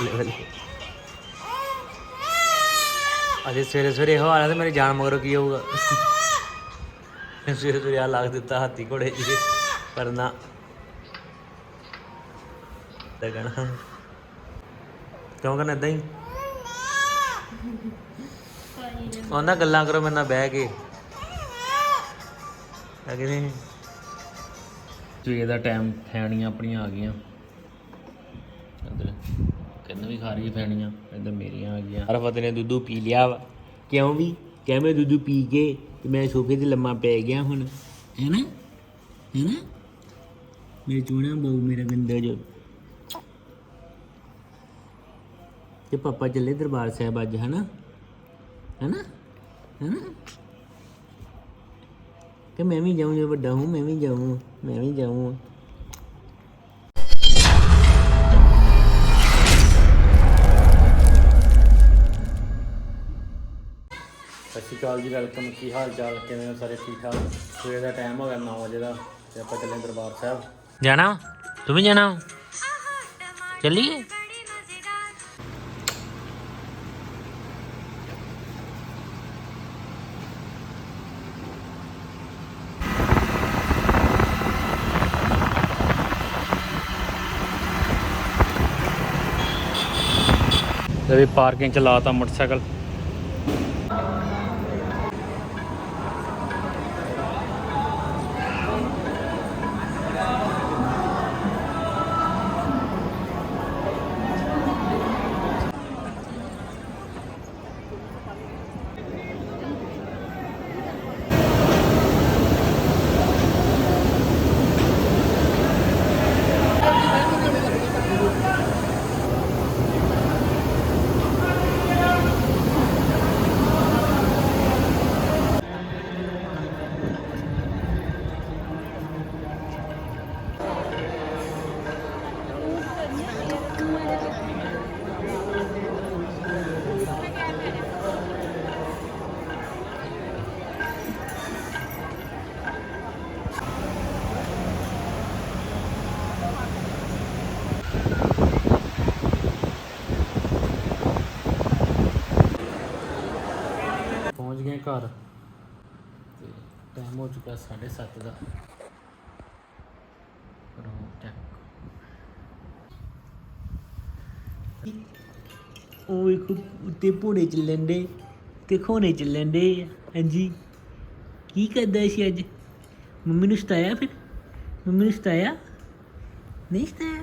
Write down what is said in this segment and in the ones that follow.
ਬੱਲੇ ਅਜੇ ਸਵੇਰੇ ਸਵੇਰੇ ਇਹੋ ਹਾਲ ਤੇ ਮੇਰੀ ਜਾਨ ਮਗਰੋਂ ਕੀ ਹੋਊਗਾ? ਸਵੇਰੇ ਸਵੇਰੇ ਆ ਲੱਗ ਦਿੱਤਾ ਹਾਥੀ ਘੋੜੇ ਜੀ ਪਰ ਨਾ ਤੇ ਕਿਉਂ ਕਰਨਾ ਏਦਾਂ ਹੀ? ਉਹਨਾਂ ਗੱਲਾਂ ਕਰੋ ਮੇਰੇ ਨਾਲ ਬਹਿ ਕੇ। ਹੈ ਕਿ ਸਵੇਰ ਦਾ ਟਾਈਮ ਫੈਣੀਆਂ ਆਪਣੀਆਂ ਆ ਗਈਆਂ। ਇੱਧਰ ਵੀ ਖਾ ਰਹੀ ਫੈਣੀਆਂ ਇੱਧਰ ਮੇਰੀਆਂ ਆ ਗਈਆਂ। ਅਰਫਤ ਨੇ ਦੁੱਧੂ ਪੀ ਲਿਆ ਵਾ। ਕਿਉਂ ਵੀ? ਕਹਿ ਮੈਂ ਦੁੱਧੂ ਪੀ ਕੇ ਤੇ ਮੈਂ ਸੋਫੇ ਤੇ ਲੰਮਾ ਪੈ ਗਿਆ ਹੁਣ? ਹੈਨਾ ਹੈਨਾ ਮੇਰੇ ਚੂਣਾ ਬਹੁ ਮੇਰਾ ਗੰਦਾ ਜੋ। ਤੇ ਪਾਪਾ ਚੱਲੇ ਦਰਬਾਰ ਸਾਹਿਬ ਅੱਜ ਹੈਨਾ ਹੈਨਾ ਹੈਨਾ ਕਿ ਮੈਂ ਵੀ ਜਾਊਂ, ਜੇ ਵੱਡਾ ਹੂੰ ਮੈਂ ਵੀ ਜਾਊਂ, ਮੈਂ ਵੀ ਜਾਊਂ। ਸ਼੍ਰੀ ਅਕਾਲ ਜੀ ਵੈਲਕਮ ਕੀ ਹਾਲ ਚਾਲ ਕਿਵੇਂ ਹੋ ਸਾਰੇ? ਠੀਕ ਠਾਕ ਸਵੇਰ ਦਾ ਟਾਈਮ ਹੋ ਗਿਆ 9 ਵਜੇ ਦਾ ਤੇ ਆਪਾਂ ਚੱਲੇ ਦਰਬਾਰ ਸਾਹਿਬ। ਜਾਣਾ ਤੂੰ ਵੀ ਜਾਣਾ ਚੱਲੀਏ? ਤੇ ਵੀ ਪਾਰਕਿੰਗ ਚ ਲਾਤਾ ਮੋਟਰਸਾਈਕਲ। ਘਰ। ਤੇ ਟਾਈਮ ਹੋ ਚੁੱਕਾ 7:30 ਦਾ। ਕਰੋ ਚੈੱਕ ਉਹ ਵੇਖੋ ਉੱਤੇ ਭੋੜੇ ਚੱਲਣ ਦੇ ਤੇ ਖੋਨੇ ਚੱਲਣ ਦੇ ਹਾਂਜੀ। ਕੀ ਕਰਦਾ ਸੀ ਅੱਜ? ਮੰਮੀ ਨੂੰ ਸਤਾਇਆ ਫਿਰ? ਮੰਮੀ ਨੂੰ ਸਤਾਇਆ? ਨਹੀਂ ਸਤਾਇਆ।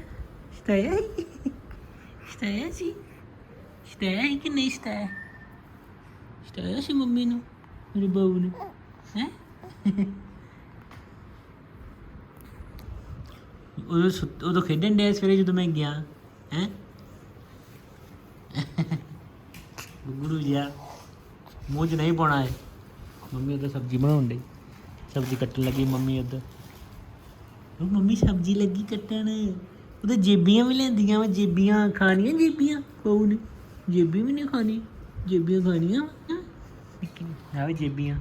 ਸਤਾਇਆ ਸੀ? ਸਤਾਇਆ ਸੀ? ਸਤਾਇਆ ਸੀ ਕਿ ਨਹੀਂ ਸਤਾਇਆ? ਸਤਾਇਆ ਸੀ ਮੰਮੀ ਨੂੰ? ਮੇਰੇ ਬਾਬੂ ਨੇ ਹੈ ਉਦੋਂ ਸੁੱਤ- ਉਦੋਂ ਖੇਡਣ ਡਿਆ ਸਵੇਰੇ ਜਦੋਂ ਮੈਂ ਗਿਆ ਹੈ ਗੁਰੂ ਜੀ ਮੂੰਹ 'ਚ ਨਹੀਂ ਪਾਉਣਾ ਹੈ ਮੰਮੀ ਉਧਰ ਸਬਜ਼ੀ ਬਣਾਉਣ ਡਈ ਸਬਜ਼ੀ ਕੱਟਣ ਲੱਗੀ ਮੰਮੀ ਉਧਰ ਉਹ ਮੰਮੀ ਸਬਜ਼ੀ ਲੱਗੀ ਕੱਟਣ ਉਹਦੇ ਜੇਬੀਆਂ ਵੀ ਲੈਂਦੀਆਂ ਵਾ ਜੇਬੀਆਂ ਖਾਣੀਆਂ ਜੇਬੀਆਂ ਕੋਉ ਨੇ ਜੇਬੀ ਵੀ ਨਹੀਂ ਖਾਣੀ ਜੇਬੀਆਂ ਖਾਣੀਆਂ ਵਾ, ਆ ਵੀ ਜੇਬੀਆਂ।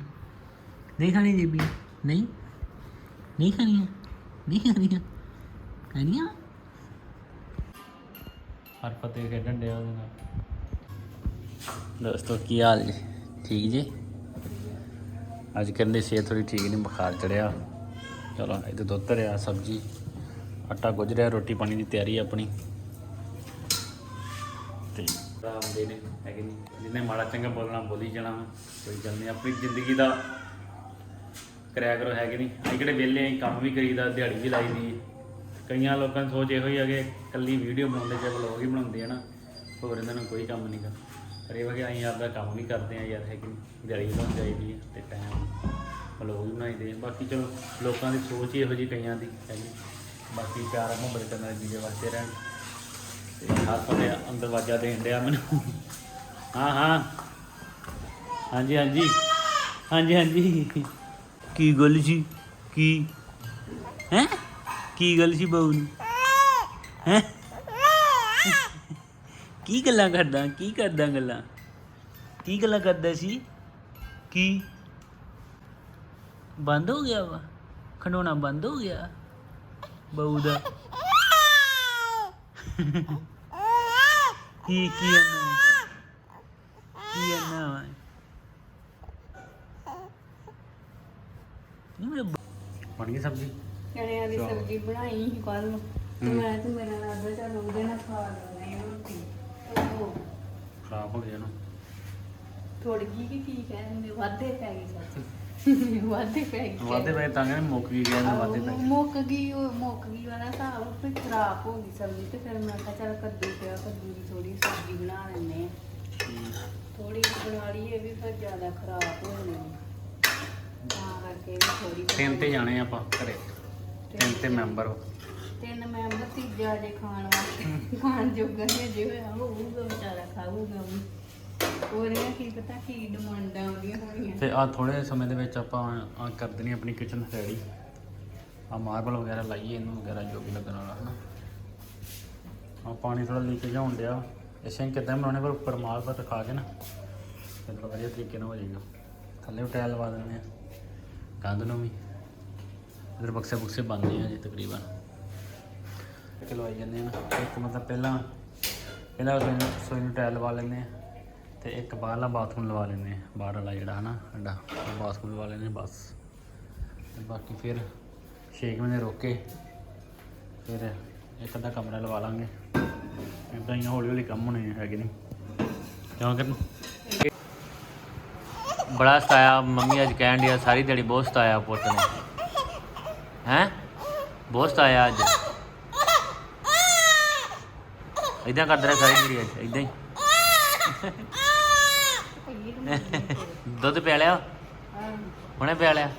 ਨਹੀਂ ਖਾਣੀ ਜੇਬੀਆਂ। ਨਹੀਂ? ਨਹੀਂ ਖਾਣੀਆਂ? ਨਹੀਂ ਖਾਣੀਆਂ? ਖਾਣੀਆਂ? ਹਰ ਪਤੇ ਖੇਡਣ ਡਿਆ ਉਹਦੇ ਨਾਲ। ਦੋਸਤੋ ਕੀ ਹਾਲ ਜੀ? ਠੀਕ ਜੀ? ਅੱਜ ਕਰਨ ਦੀ ਸਿਹਤ ਥੋੜੀ ਠੀਕ ਨਹੀਂ ਬੁਖਾਰ ਚੜਿਆ ਚਲੋ ਇੱਥੇ ਦੁੱਧ ਧਰਿਆ ਸਬਜੀ। ਆਟਾ ਗੁੱਝ ਰਿਹਾ ਰੋਟੀ ਪਾਣੀ ਦੀ ਤਿਆਰੀ ਆਪਣੀ। ਤੇ ਰਾਮ ਨੇ, ਹੈਗੇ ਨਹੀਂ ਜਿਹਨੇ ਮਾੜਾ ਚੰਗਾ ਬੋਲਣਾ, ਬੋਲੀ ਜਾਣਾ ਵਾ। ਕੋਈ ਗੱਲ ਨਹੀਂ। ਆਪਣੀ ਜ਼ਿੰਦਗੀ ਦਾ ਕਰਿਆ ਕਰੋ, ਹੈਗੇ ਨਹੀਂ। ਅਸੀਂ ਕਿਹੜੇ ਵਿਹਲੇ ਆਂ, ਕੰਮ ਵੀ ਕਰੀਦਾ, ਦਿਹਾੜੀ ਵੀ ਲਾਈ ਦੀ। ਕਈਆਂ ਲੋਕਾਂ ਦੀ ਸੋਚ ਇਹੋ ਹੀ ਆ ਕਿ ਕੱਲੀ ਵੀਡੀਓ ਬਣਾਉਂਦੇ ਜਾਂ ਵਲੌਗ ਹੀ ਬਣਾਉਂਦੇ ਆ ਨਾ, ਹੋਰ ਇਹਨਾਂ ਨੂੰ ਕੋਈ ਕੰਮ ਨਹੀਂ ਨਹੀਂਗਾ ਪਰ ਇਹ ਵਾ ਕਿ ਅਸੀਂ ਆਪਦਾ ਕੰਮ ਵੀ ਕਰਦੇ ਆ ਯਾਰ ਹੈ ਨਹੀਂ। ਦਿਹਾੜੀ ਵੀ ਲਾਉਣੀ ਚਾਹੀਦੀ ਹੈ ਤੇ ਟਾਈਮ ਵਲੌਗ ਵੀ ਬਣਾਈਦੇ ਆ। ਬਾਕੀ ਚਲੋ, ਲੋਕਾਂ ਦੀ ਸੋਚ ਹੀ ਇਹੋ ਜਿਹੀ ਕਈਆਂ ਦੀ, ਹੈਗੀ। ਬਾਕੀ ਪਿਆਰ ਮੁਹੱਬਤ ਕਰਨ ਵਾਲੇ ਜੀਵੇ ਵਾਸਤੇ ਰਹਿਣ। ਤੇ ਹਰ ਸਮੇਂ ਅੰਦਰ ਵਾਜਾ ਦੇਣ ਡਿਆ ਮੈਨੂੰ। ਹਾਂ ਹਾਂ। ਹਾਂਜੀ ਹਾਂਜੀ। ਹਾਂਜੀ ਹਾਂਜੀ। ਕੀ ਗੱਲ ਸੀ? ਕੀ? ਹੈ? ਕੀ ਗੱਲ ਸੀ ਬਾਊ ਨੂੰ? ਹੈ? ਕੀ ਗੱਲਾਂ ਕਰਦਾ? ਕੀ ਕਰਦਾ ਗੱਲਾਂ? ਕੀ ਗੱਲਾਂ ਕਰਦਾ ਸੀ? ਕੀ? ਬੰਦ ਹੋ ਗਿਆ ਵਾ? ਖੰਡੋਣਾ ਬੰਦ ਹੋ ਗਿਆ? ਬਹੂ ਦਾ? ਕੀ ਕੀ ਇਹਨੂੰ ਕੀ ਇਹਨੂੰ ਬਣ ਗਈ ਸਬਜ਼ੀ? ਚਣਿਆਂ ਦੀ ਸਬਜ਼ੀ ਬਣਾਈ ਸੀ ਕੱਲ ਨੂੰ। ਤੇ ਮੈਂ ਤੇ ਮੇਰਾ ਰਾਦਾ ਚੱਲ ਉਹਦੇ ਨਾਲ ਖਾ ਹਾਂ ਰੋਟੀ। ਉਹ ਖਰਾਬ ਹੋ ਗਿਆ ਨਾ ਥੋੜੀ ਜਿਹੀ ਕਿ ਕੀ ਕਹਿੰਦੇ ਵਾਧੇ ਪੈ ਗਈ ਸੱਚ ਵਾਧੇ ਪੈ ਗਈ ਵਾਦੇ ਪਏ ਤਾਂ ਕਹਿੰਦੇ ਮੁੱਕ ਵੀ ਗਿਆ ਨਾ ਵਾਦੇ ਆਹੋ, ਪਏ ਮੁੱਕ ਗਈ ਉਹ ਮੁੱਕ ਗਈ ਵਾਲਾ ਹਿਸਾਬ ਫਿਰ ਖਰਾਬ ਹੋ ਗਈ ਸਬਜ਼ੀ ਤੇ ਫਿਰ ਮੈਂ ਕਿਹਾ ਚੱਲ ਕੱਦੂ ਦੀ ਥੋੜੀ ਸਬਜ਼ੀ ਬਣਾ ਲੈਂਦੇ ਆ ਥੋੜੀ ਬਣਾ ਲਈਏ ਵੀ ਫਿਰ ਜ਼ਿਆਦਾ ਖਰਾਬ ਹੋ ਜਾਣੀ ਤਾਂ ਕਰਕੇ ਵੀ ਥੋੜੀ ਤਿੰਨ ਤੇ ਜਾਣੇ ਆਪਾਂ ਘਰੇ। ਤਿੰਨ ਤੇ ਮੈਂਬਰ ਤਿੰਨ ਮੈਂਬਰ ਤੀਜਾ ਜੇ ਖਾਣ ਵਾਸਤੇ। ਖਾਣ ਜੋਗਾ ਨਹੀਂ ਜੇ ਹੋਇਆ ਹੋਊਗਾ ਵਿਚਾਰਾ ਖਾਊਗਾ ਵੀ। ਉਹਦੀਆਂ ਕੀ ਪਤਾ ਕੀ ਡਿਮਾਂਡਾਂ ਉਹਦੀਆਂ ਹੋਣੀਆਂ। ਤੇ ਆ ਥੋੜੇ ਸਮੇਂ ਦੇ ਵਿੱਚ ਆਪਾਂ ਆ ਕਰ ਦੇਣੀ ਆਪਣੀ ਕਿਚਨ ਰੈਡੀ ਆ ਮਾਰਬਲ ਵਗੈਰਾ ਲਾਈਏ ਇਹਨੂੰ ਵਗੈਰਾ ਜੋ ਵੀ ਲੱਗਣ ਵਾਲਾ ਹਨਾ। ਆ ਪਾਣੀ ਥੋੜਾ ਲੀਕ ਹੋਣ ਡਿਆ। ਇਸੇ ਕਿਦਾਂ ਬਣਾਉਣੇ, ਪਰ ਉੱਪਰ ਮਾਲ ਪਰ ਰਖਾ ਕੇ ਨਾ ਮਤਲਬ ਵਧੀਆ ਤਰੀਕੇ ਨਾਲ ਹੋ ਜਾਏਗਾ। ਥੱਲੇ ਟਾਇਲ ਲਵਾ ਦਿੰਦੇ ਆ ਕੰਧ ਨੂੰ ਵੀ। ਇਧਰ ਬਕਸੇ ਬੁਕਸੇ ਬੰਦੇ ਆ ਜੀ ਤਕਰੀਬਨ। ਇੱਕ ਲਵਾਈ ਜਾਂਦੇ ਆ ਨਾ, ਇੱਕ ਮਤਲਬ ਪਹਿਲਾਂ ਪਹਿਲਾਂ ਰਸੋਈ ਨੂੰ, ਰਸੋਈ ਟਾਇਲ ਲਵਾ ਲੈਂਦੇ ਆ, ਤੇ ਇੱਕ ਬਾਹਰਲਾ ਬਾਥਰੂਮ ਲਵਾ ਲੈਂਦੇ ਆ, ਬਾਹਰ ਵਾਲਾ ਜਿਹੜਾ ਹਨਾ ਅੱਡਾ ਉਹ ਬਾਥਰੂਮ ਲਵਾ ਲੈਂਦੇ ਆ ਬਸ। ਤੇ ਬਾਕੀ ਫਿਰ 6 ਮਹੀਨੇ ਰੋਕੇ ਫਿਰ ਇੱਕ ਅੱਧਾ ਕਮਰਾ ਲਵਾ ਲਾਂਗੇ। ਇਦਾਂ ਹੀ ਹੌਲੀ ਹੌਲੀ ਕੰਮ ਹੋਣੇ ਹੈਗੇ ਨਹੀਂ ਕਿਉਂਕਿ ਬੜਾ ਸਤਾਇਆ, ਮੰਮੀ ਅੱਜ ਕਹਿਣ ਡਿਆ, ਸਾਰੀ ਦਿਹਾੜੀ ਬਹੁਤ ਸਤਾਇਆ ਪੁੱਤ ਨੇ। ਹੈ? ਬਹੁਤ ਸਤਾਇਆ ਅੱਜ। ਇਦਾਂ ਕਰਦਾ ਰਿਹਾ ਸਾਰੀ ਦਿਹਾੜੀ ਅੱਜ ਇਦਾਂ ਹੀ। ਦੁੱਧ ਪਿਆ ਲਿਆ? ਹੁਣੇ ਪਿਆ ਲਿਆ?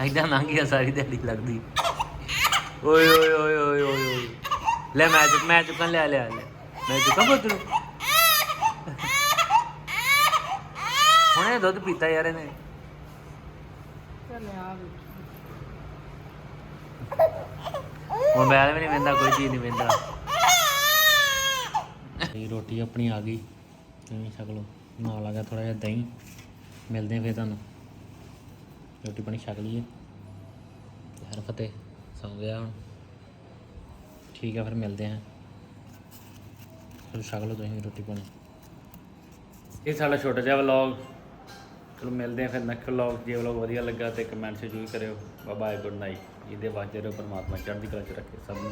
ਐਦਾਂ ਲੰਘ ਗਿਆ ਸਾਰੀ ਦਿਹਾੜੀ ਲੱਗਦੀ। ਓਏ ਓਏ ਓਏ ਓਏ ਓਏ ਲੈ ਮੈਂ ਚੁੱਕ ਮੈਂ ਚੁੱਕਣ ਲਿਆ ਲਿਆ ਲੈ ਮੈਂ ਚੁੱਕਾਂ ਪੁੱਤ ਨੂੰ। ਹੁਣੇ ਦੁੱਧ ਪੀਤਾ ਯਾਰ ਇਹਨੇ। ਵੀ ਮੋਬਾਈਲ ਵੀ ਨਹੀਂ ਵੇਂਦਾ, ਕੋਈ ਚੀਜ਼ ਨਹੀਂ ਵੇਂਦਾ। ਇਹ ਰੋਟੀ ਆਪਣੀ ਆ ਗਈ। ਤੁਸੀਂ ਛਕ ਲਓ। ਨਾਲ ਆ ਗਿਆ ਥੋੜਾ ਜਿਹਾ ਦਹੀਂ। ਮਿਲਦੇ ਆ ਫਿਰ ਤੁਹਾਨੂੰ। ਰੋਟੀ ਪਾਣੀ ਛਕ ਲਈਏ। ਹਰ ਫਤਿਹ। ਸੌਂ ਗਿਆ ਹੁਣ। ਠੀਕ ਹੈ ਫਿਰ ਮਿਲਦੇ ਹਾਂ। ਚਲੋ ਛਕ ਲਓ ਤੁਸੀਂ ਰੋਟੀ ਪਾਣੀ। ਇਹ ਸਾਡਾ ਛੋਟਾ ਜਿਹਾ ਵਲੌਗ ਚਲੋ ਮਿਲਦੇ ਆ ਫਿਰ ਨੈਕਸਟ ਵਲੌਗ ਜੇ ਵਲੌਗ ਵਧੀਆ ਲੱਗਾ ਤੇ ਕਮੈਂਟ ਜ਼ਰੂਰ ਕਰਿਓ। ਬਾਏ ਬਾਏ ਗੁੱਡ ਨਾਈਟ ਇਹਦੇ ਵਾਸਤੇ ਰਹੋ ਪਰਮਾਤਮਾ ਚੜ੍ਹਦੀ ਕਲਾ ਚ ਰੱਖੇ ਸਭ ਨੂੰ।